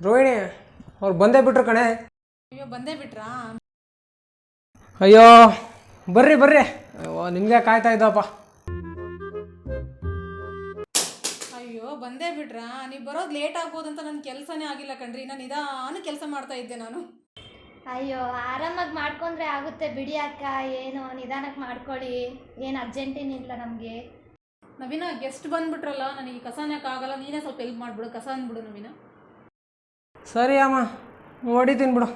ರೋಹಿಣಿ ಅವ್ರು ಬಂದೇ ಬಿಟ್ರು ಕಣೆ. ಅಯ್ಯೋ ಬಂದೇ ಬಿಟ್ರಾ? ಅಯ್ಯೋ ಬರ್ರಿ ಬರ್ರಿ. ನಿಮ್ಗೆ ಕಾಯ್ತಾ ಇದ್ದಪ್ಪ. ಬಂದೇ ಬಿಟ್ರಾ? ನೀವು ಬರೋದು ಲೇಟ್ ಆಗ್ಬೋದಂತ ನನ್ನ ಕೆಲಸನೇ ಆಗಿಲ್ಲ ಕಣ್ರಿ. ನಾನು ನಿಧಾನ ಕೆಲಸ ಮಾಡ್ತಾ ಇದ್ದೆ ನಾನು. ಅಯ್ಯೋ ಆರಾಮಾಗಿ ಮಾಡ್ಕೊಂಡ್ರೆ ಆಗುತ್ತೆ ಬಿಡಿ ಅಕ್ಕ. ಏನು ನಿಧಾನಕ್ಕೆ ಮಾಡ್ಕೊಳ್ಳಿ. ಏನು ಅರ್ಜೆಂಟೇನಿಲ್ಲ ನಮಗೆ. ನವೀನ ಗೆಸ್ಟ್ ಬಂದ್ಬಿಟ್ರಲ್ಲ ನನಗೆ ಕಸ ಕಸನ ಆಗಲ್ಲ. ನೀನೇ ಸ್ವಲ್ಪ ಹೆಲ್ಪ್ ಮಾಡಿಬಿಡು. ಕಸ ಅಂದ್ಬಿಡು ನವೀನ. ಸರಿ ಅಮ್ಮ ಹೊಡಿತೀನಿ ಬಿಡು.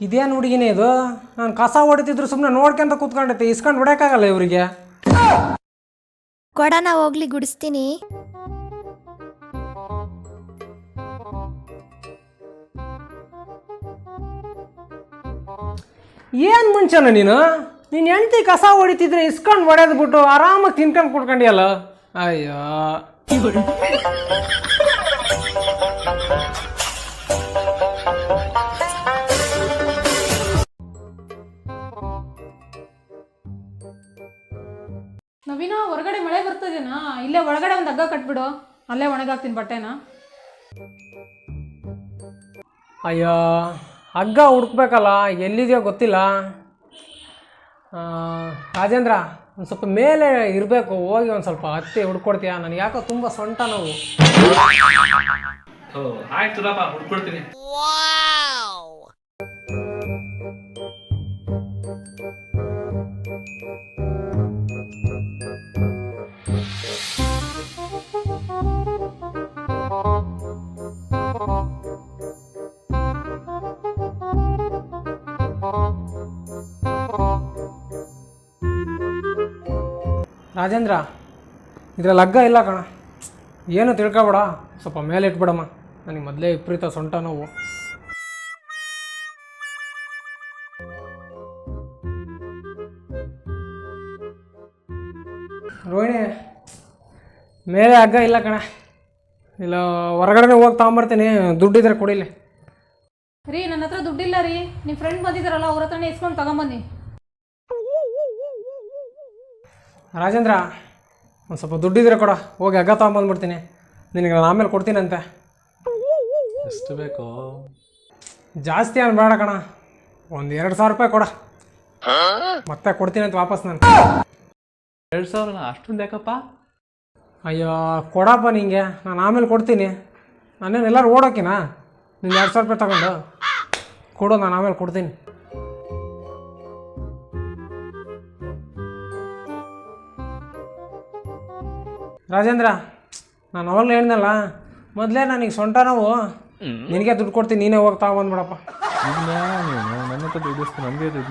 ಇದೇನು ಹುಡುಗಿನೇ ಇದು? ನಾನು ಕಸ ಹೊಡಿತಿದ್ರು ಸುಮ್ಮನೆ ನೋಡ್ಕೊಂತ ಕೂತ್ಕೊಂಡೈತೆ ಇಸ್ಕೊಂಡು ಹೊಡ್ಯೋಕ್ಕಾಗಲ್ಲ ಇವರಿಗೆ. ಕೊಡನ ಹೋಗ್ಲಿ ಗುಡಿಸ್ತೀನಿ. ಏನು ಮುಂಚೆನ ನೀನು? ನೀನು ಹೆಂಡ್ತಿ ಕಸ ಹೊಡಿತಿದ್ರೆ ಇಸ್ಕೊಂಡು ಹೊಡೆದು ಬಿಟ್ಟು ಆರಾಮಾಗಿ ತಿನ್ಕೊಂಡು ಕುಡ್ಕೊಂಡಿಯಲ್ಲ ಅಯ್ಯೋ. ಇಲ್ಲೇ ಒಳಗಡೆ ಒಂದು ಹಗ್ಗ ಕಟ್ಬಿಡು. ಅಲ್ಲೇ ಒಣಗಾಕ್ತೀನಿ ಬಟ್ಟೆನ. ಅಯ್ಯೋ ಹಗ್ಗ ಹುಡುಕ್ಬೇಕಲ್ಲ ಎಲ್ಲಿದೆಯೋ ಗೊತ್ತಿಲ್ಲ. ಆ, ರಾಜೇಂದ್ರ ಒಂದು ಸ್ವಲ್ಪ ಮೇಲೆ ಇರಬೇಕು ಹೋಗಿ ಒಂದು ಸ್ವಲ್ಪ ಹತ್ತಿ ಹುಡ್ಕೊಡ್ತೀಯಾ? ನನಗೆ ಯಾಕೋ ತುಂಬ ಸೊಂಟ ನೋವು. ಹುಡ್ಕೊಡ್ತೀನಿ. ರಾಜೇಂದ್ರ, ಇದ್ರಲ್ಲಿ ಹಗ್ಗ ಇಲ್ಲ ಕಣ. ಏನು ತಿಳ್ಕೊಬೇಡ, ಸ್ವಲ್ಪ ಮೇಲೆ ಇಟ್ಬಿಡಮ್ಮ. ನನಗೆ ಮೊದಲೇ ವಿಪರೀತ ಸೊಂಟ ನೋವು. ರೋಹಿಣಿ, ಮೇಲೆ ಹಗ್ಗ ಇಲ್ಲ ಕಣ. ಇಲ್ಲ ಹೊರಗಡೆ ಹೋಗಿ ತಗೊಂಬರ್ತೀನಿ, ದುಡ್ಡಿದ್ರೆ ಕೊಡಿಲಿ. ರೀ, ನನ್ನ ಹತ್ರ ದುಡ್ಡಿಲ್ಲ ರೀ. ನಿಮ್ಮ ಫ್ರೆಂಡ್ ಬಂದಿದ್ದಾರಲ್ಲ ಅವ್ರ ಹತ್ರನೇ ಇಸ್ಕೊಂಡು ತಗೊಂಬನ್ನಿ. ರಾಜೇಂದ್ರ ಒಂದು ಸ್ವಲ್ಪ ದುಡ್ಡಿದ್ರೆ ಕೊಡ. ಹೋಗಿ ಹಗ್ಗ ತಗೊಂಬಂದ್ಬಿಡ್ತೀನಿ ನಿನಗೆ ನಾನು ಆಮೇಲೆ ಕೊಡ್ತೀನಂತೆ. ಎಷ್ಟು ಬೇಕು? ಜಾಸ್ತಿ ಏನು ಬೇಡ ಕಣ. ಒಂದು ಎರಡು ಸಾವಿರ ರೂಪಾಯಿ ಕೊಡ. ಮತ್ತೆ ಕೊಡ್ತೀನಿ ಅಂತ ವಾಪಸ್ ನಾನು. ಎರಡು ಸಾವಿರ ಅಷ್ಟೊಂದು ಯಾಕಪ್ಪ? ಅಯ್ಯೋ ಕೊಡಪ್ಪ ನಿಂಗೆ. ನಾನು ಆಮೇಲೆ ಕೊಡ್ತೀನಿ. ನಾನೇನು ಎಲ್ಲರೂ ಓಡೋಕಿನಾ? ನಿನ್ನ ಎರಡು ಸಾವಿರ ರೂಪಾಯಿ ತಗೊಂಡು. ಕೊಡು ನಾನು ಆಮೇಲೆ ಕೊಡ್ತೀನಿ. ರಾಜೇಂದ್ರ ನಾನು ಅವಾಗಲೇ ಹೇಳ್ದಲ್ಲ ಮೊದಲೇ ನನಗೆ ಸೊಂಟ ನೋವು. ನಿನಗೆ ದುಡ್ಡು ಕೊಡ್ತೀನಿ ನೀನೇ ಹೋಗಿ ನೀನು ನನ್ನ ಹತ್ರ ದುಡ್ಡು ಇಸ್ಕೊಂಡು ನನಗೆ ದುಡ್ಡು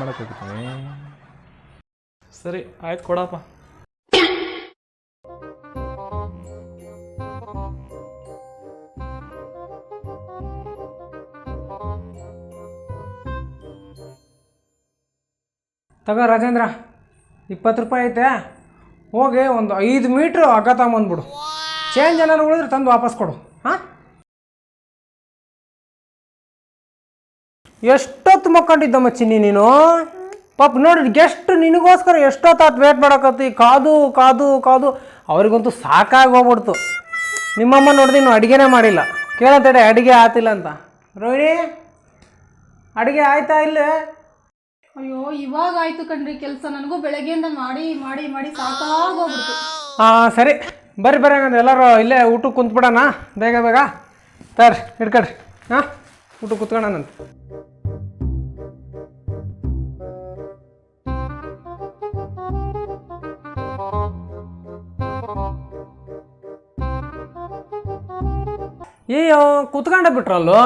ಸರಿ ಆಯ್ತು ಕೊಡಪ್ಪ. ತಗೋ ರಾಜೇಂದ್ರ ಇಪ್ಪತ್ತು ರೂಪಾಯಿ ಐತೆ. ಹೋಗಿ ಒಂದು ಐದು ಮೀಟ್ರ್ ಹಗ್ಗ ತಗೊಂಬಂದ್ಬಿಡು. ಚೇಂಜ್ ಏನಾದ್ರು ಉಳಿದ್ರೆ ತಂದು ವಾಪಸ್ ಕೊಡು. ಹಾಂ? ಎಷ್ಟೊತ್ತು ಮಕ್ಕೊಂಡಿದ್ದ ಚಿನ್ನಿ ನೀನು? ಪಾಪ ನೋಡಿ ಗೆಸ್ಟ್ ನಿನಗೋಸ್ಕರ ಎಷ್ಟೊತ್ತಾತು ವೇಟ್ ಮಾಡೋಕತ್ತಿ? ಕಾದು ಕಾದು ಕಾದು. ಅವ್ರಿಗಂತೂ ಸಾಕಾಗಿ ಹೋಗ್ಬಿಡ್ತು. ನಿಮ್ಮಮ್ಮ ನೋಡಿದ್ರೆ ನೀನು ಅಡುಗೆನೇ ಮಾಡಿಲ್ಲ. ಕೇಳಂತಡೆ ಅಡುಗೆ ಆತಿಲ್ಲ ಅಂತ. ರೋಹಿಣಿ, ಅಡುಗೆ ಆಯ್ತಾ ಇಲ್ಲೇ? ಅಯ್ಯೋ, ಇವಾಗ ಆಯ್ತು ಕಣ್ರಿ ಕೆಲಸ. ನನಗೂ ಬೆಳಗ್ಗೆಯಿಂದ ಮಾಡಿ ಮಾಡಿ ಮಾಡಿ ಸಾಕಾಗೋಗ್ಬಿಡ್ತು. ಹಾಂ ಸರಿ. ಬರ್ರಿ ಬರ್ರಿ ಹಂಗಂದ್ರೆ. ಎಲ್ಲರೂ ಇಲ್ಲೇ ಊಟಕ್ಕೆ ಕುಂತ್ಬಿಡೋಣ. ಬೇಗ ಬೇಗ. ಸರ್ ಹಿಡ್ಕೊಳ್ರಿ ಹಾಂ? ಊಟಕ್ಕೆ ಕುತ್ಕೊಳ್ಳೋಣಂತ ಏಯೋ ಕುತ್ಕೊಂಡೆ ಬಿಟ್ರಲ್ಲೋ?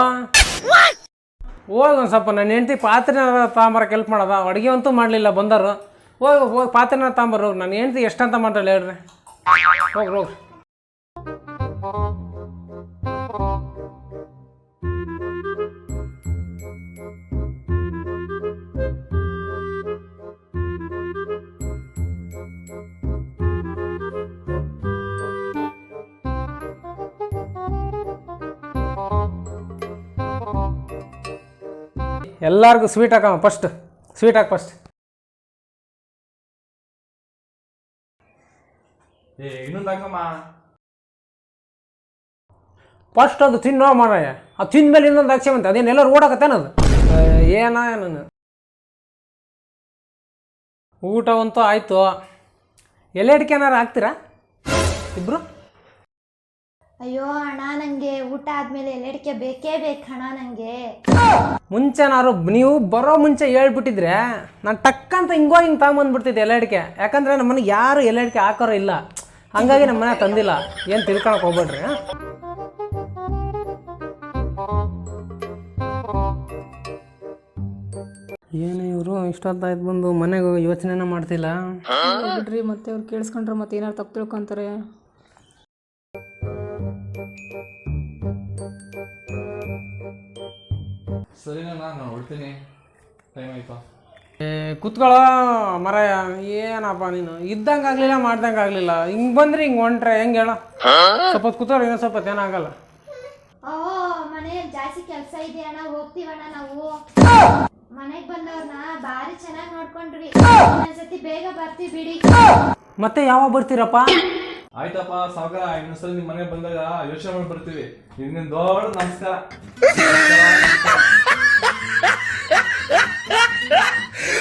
ಹೋಗಿ ಸ್ವಲ್ಪ ನನ್ನ ಹೆಂಡತಿ ಪಾತ್ರೆ ತಾಂಬರಕ್ಕೆ ಹೆಲ್ಪ್ ಮಾಡೋದ. ಅಡುಗೆ ಅಂತೂ ಮಾಡಲಿಲ್ಲ ಬಂದರು. ಹೋಗಿ ಹೋಗಿ, ಪಾತ್ರೆನ ತಾಂಬರು. ನನ್ನ ಹೆಂಡತಿ ಎಷ್ಟಂತ ಮಾಡ್ರಲ್ಲ ಹೇಳ್ರಿ? ಹೋಗ್ರಿ ಹೋಗ್ರಿ ಎಲ್ಲರಿಗೂ ಸ್ವೀಟ್ ಹಾಕಮ್ಮ ಫಸ್ಟ್ ಸ್ವೀಟ್ ಹಾಕಿ ಫಸ್ಟ್ ಫಸ್ಟ್ ಅದು ತಿನ್ನೋ ಮಾರಾಯ. ಅದು ತಿಂದ್ಮೇಲೆ ಇನ್ನೊಂದು ಹಾಕ್ಸಿ ಅಂತ ಅದೇನು ಎಲ್ಲರೂ ಓಡಾಕತ್ತೇನದು ಏನ ನಾನು ಊಟವಂತೂ ಆಯಿತು. ಎಲೆ ಅಡಿಕೆ ಏನಾರು ಹಾಕ್ತೀರಾ? ಇಬ್ರು? ಅಯ್ಯೋ ಅಣ್ಣ ನಂಗೆ ಊಟ ಆದಮೇಲೆ ಎಲ್ಲಡಿಕೆ ಬೇಕೇ ಬೇಕು ನಂಗೆ. ನನಗೆ ಮುಂಚೆನಾರು ನೀವು ಬರೋ ಮುಂಚೆ ಹೇಳ್ಬಿಟ್ಟಿದ್ರೆ ನಾನು ಟಕ್ಕಂತ ಹಿಂಗೋ ಹಿಂಗೆ ತಗೊಂಬಂದ್ಬಿಡ್ತಿದ್ದೆ ಎಲೆ ಅಡಿಕೆ ಯಾಕಂದ್ರೆ ನಮ್ಮನೆ ಯಾರು ಎಲೆ ಅಡಿಕೆ ಹಾಕೋರೋ ಇಲ್ಲ. ಹಂಗಾಗಿ ನಮ್ಮ ಮನೆ ತಂದಿಲ್ಲ. ಏನು ತಿಳ್ಕೊಳಕ್ಕೆ ಹೋಗ್ಬೇಡ್ರಿ ಏನೇ ಇವರು ಇಷ್ಟೊತ್ತಾಯ್ತು ಬಂದು ಮನೆಗೆ ಹೋಗಿ ಯೋಚನೆನೇ ಮಾಡ್ತಿಲ್ಲ? ಬಿಡ್ರಿ ಮತ್ತೆ ಅವ್ರು ಕೇಳಿಸ್ಕೊಂಡ್ರೆ ಮತ್ತೆ ಏನಾರು ತಪ್ಪು ತಿಳ್ಕೊಂತಾರೆ? ಸರಿನಾ ನಾನು ಟೈಮ್ ಆಯ್ತು? ಕುತ್ಕೊಳ್ಳೋ ಮರ ಏನಪ್ಪ ನೀನು? ಇದ್ದಂಗೆ ಆಗಲಿಲ್ಲ ಮಾಡ್ದಂಗೆ ಆಗಲಿಲ್ಲ. ಹಿಂಗೆ ಬಂದ್ರೆ ಹಿಂಗೆ ಹೊಂಟ್ರೆ ಹೆಂಗೆ ಹೇಳ? ಸ್ವಲ್ಪ ಹೊತ್ತು ಇನ್ನೊಂದ್ ಸ್ವಲ್ಪ ಏನಾಗಲ್ಲ ಓ ಮನೆಯಲ್ಲಿ ಜಾಸ್ತಿ ಕೆಲಸ ಇದೆ ಅಣ್ಣ ಹೋಗ್ತೀವಣ್ಣ ನಾವು. ಮನೆಗೆ ಬಂದವ್ರನ್ನ ಭಾರಿ ಚೆನ್ನಾಗಿ ನೋಡ್ಕೊಂಡ್ರಿ. ಒಂದ್ಸತಿ ಬೇಗ ಬರ್ತೀವಿ ಬಿಡಿ. ಮತ್ತೆ ಯಾವಾಗ ಬರ್ತೀರಪ್ಪ? ಆಯ್ತಪ್ಪ ಸಾವುಕಾರ ಇನ್ನೊಂದ್ಸಲ ನಿಮ್ಮ ಮನೆಗೆ ಬಂದಾಗ ಯೋಚನೆ ಮಾಡಿ ಬರ್ತೀವಿ ಇನ್ನೊಂದು ದೊಡ್ಡ ನಮಸ್ಕಾರ.